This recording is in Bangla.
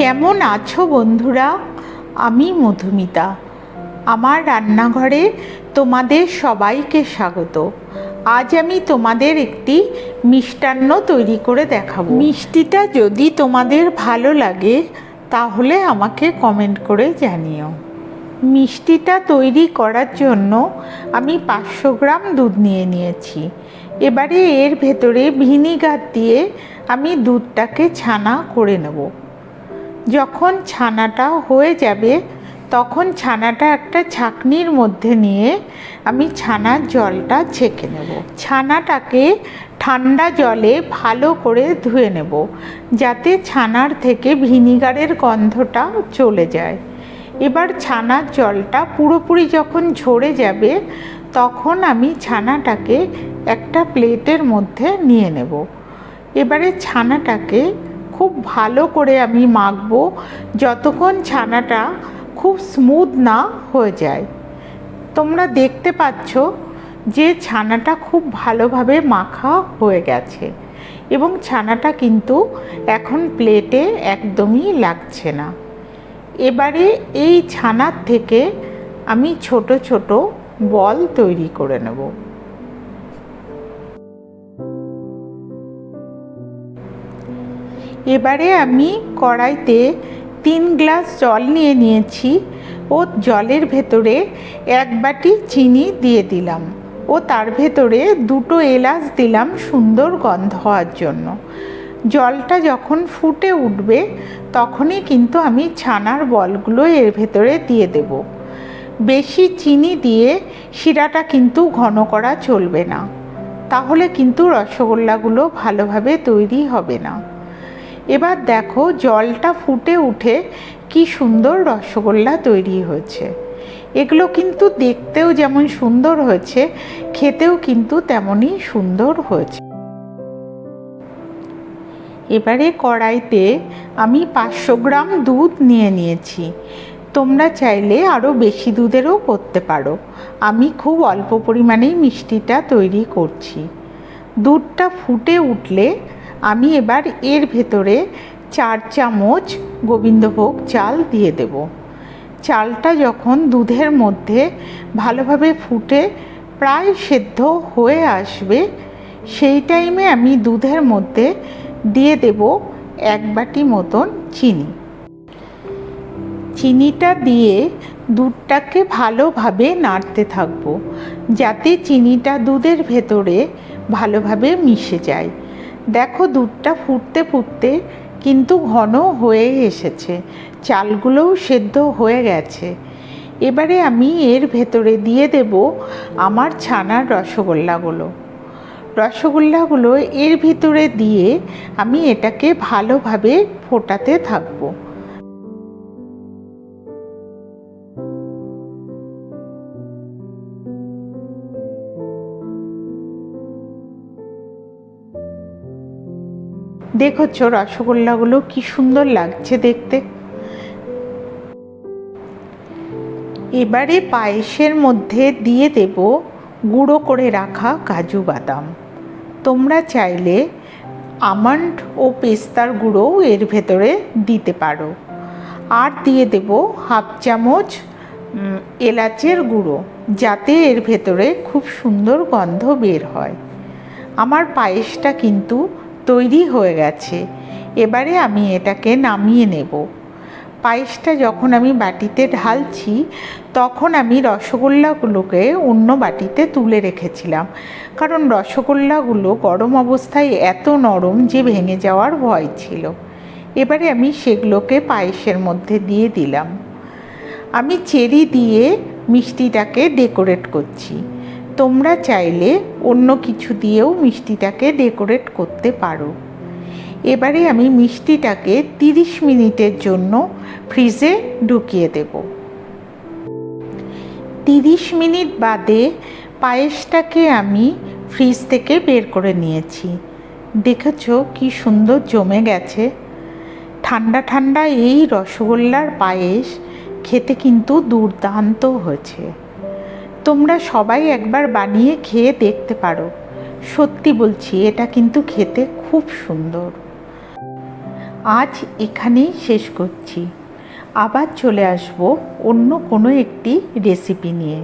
কেমন আছো বন্ধুরা? আমি মধুমিতা। আমার রান্নাঘরে তোমাদের সবাইকে স্বাগত। আজ আমি তোমাদের একটি মিষ্টান্ন তৈরি করে দেখাবো। মিষ্টিটা যদি তোমাদের ভালো লাগে, তাহলে আমাকে কমেন্ট করে জানিও। মিষ্টিটা তৈরি করার জন্য আমি পাঁচশো গ্রাম দুধ নিয়ে নিয়েছি। এবারে এর ভেতরে ভিনিগার দিয়ে আমি দুধটাকে ছানা করে নেব। যখন ছানাটা হয়ে যাবে, তখন ছানাটা একটা ছাকনির মধ্যে নিয়ে আমি ছানার জলটা ছেঁকে নেব। ছানাটাকে ঠান্ডা জলে ভালো করে ধুয়ে নেব, যাতে ছানার থেকে ভিনিগারের গন্ধটা চলে যায়। এবার ছানার জলটা পুরোপুরি যখন ঝরে যাবে, তখন আমি ছানাটাকে একটা প্লেটের মধ্যে নিয়ে নেব। এবারে ছানাটাকে খুব ভালো করে আমি মাখবো। যতক্ষণ ছানাটা খুব স্মুথ না হয়ে যায়। তোমরা দেখতে পাচ্ছ যে ছানাটা খুব ভালোভাবে মাখা হয়ে গেছে এবং ছানাটা কিন্তু এখন প্লেটে একদমই লাগছে না। এবারে এই ছানার থেকে আমি ছোট ছোট বল তৈরি করে নেব। এবারে আমি কড়াইতে তিন গ্লাস জল নিয়ে নিয়েছি ও জলের ভেতরে এক বাটি চিনি দিয়ে দিলাম ও তার ভেতরে দুটো এলাচ দিলাম সুন্দর গন্ধ হওয়ার জন্য। জলটা যখন ফুটে উঠবে তখনই কিন্তু আমি ছানার বলগুলো এর ভেতরে দিয়ে দেব। বেশি চিনি দিয়ে শিরাটা কিন্তু ঘন করা চলবে না। তাহলে কিন্তু রসগোল্লাগুলো ভালোভাবে তৈরি হবে না। এবার দেখো জলটা ফুটে উঠে কি সুন্দর রসগোল্লা তৈরি হয়েছে। এগুলো কিন্তু দেখতেও যেমন সুন্দর হয়েছে, খেতেও কিন্তু তেমনই সুন্দর হয়েছে। এবারে কড়াইতে আমি পাঁচশো গ্রাম দুধ নিয়ে নিয়েছি। তোমরা চাইলে আরও বেশি দুধেরও করতে পারো। আমি খুব অল্প পরিমাণেই মিষ্টিটা তৈরি করছি। দুধটা ফুটে উঠলে আমি এবার এর ভেতরে চার চামচ গোবিন্দভোগ চাল দিয়ে দেব। চালটা যখন দুধের মধ্যে ভালোভাবে ফুটে প্রায় সেদ্ধ হয়ে আসবে, সেই টাইমে আমি দুধের মধ্যে দিয়ে দেব এক বাটি মতন চিনি। চিনিটা দিয়ে দুধটাকে ভালোভাবে নাড়তে থাকব, যাতে চিনিটা দুধের ভেতরে ভালোভাবে মিশে যায়। দেখো দুধটা ফুটতে ফুটতে কিন্তু ঘন হয়ে এসেছে, চালগুলোও সেদ্ধ হয়ে গেছে। এবারে আমি এর ভেতরে দিয়ে দেব আমার ছানার রসগোল্লাগুলো। রসগোল্লাগুলো এর ভিতরে দিয়ে আমি এটাকে ভালোভাবে ফোটাতে থাকব। দেখোছ রসগোল্লাগুলো কি সুন্দর লাগছে দেখতে। এবারে পায়েসের মধ্যে দিয়ে দেব গুঁড়ো করে রাখা কাজু বাদাম। তোমরা চাইলে আমন্ড ও পেস্তার গুঁড়োও এর ভেতরে দিতে পারো। আর দিয়ে দেব হাফ চামচ এলাচের গুঁড়ো, যাতে এর ভেতরে খুব সুন্দর গন্ধ বের হয়। আমার পায়েসটা কিন্তু তৈরি হয়ে গেছে। এবারে আমি এটাকে নামিয়ে নেব। পায়েসটা যখন আমি বাটিতে ঢালছি, তখন আমি রসগোল্লাগুলোকে অন্য বাটিতে তুলে রেখেছিলাম। কারণ রসগোল্লাগুলো গরম অবস্থায় এত নরম যে ভেঙে যাওয়ার ভয় ছিল। এবারে আমি সেগুলোকে পায়েসের মধ্যে দিয়ে দিলাম। আমি চেরি দিয়ে মিষ্টিটাকে ডেকোরেট করছি। তোমরা চাইলে অন্য কিছু দিয়েও মিষ্টিটাকে ডেকোরেট করতে পারো। এবারে আমি মিষ্টিটাকে তিরিশ মিনিটের জন্য ফ্রিজে ঢুকিয়ে দেব। তিরিশ মিনিট বাদে পায়েসটাকে আমি ফ্রিজ থেকে বের করে নিয়েছি। দেখেছ কি সুন্দর জমে গেছে? ঠান্ডা ঠান্ডা এই রসগোল্লার পায়েস খেতে কিন্তু দুর্দান্ত হয়েছে। তোমরা সবাই একবার বানিয়ে খেয়ে দেখতে পারো। সত্যি বলছি, এটা কিন্তু খেতে খুব সুন্দর। আজ এখানেই শেষ করছি। আবার চলে আসব অন্য কোনো একটি রেসিপি নিয়ে।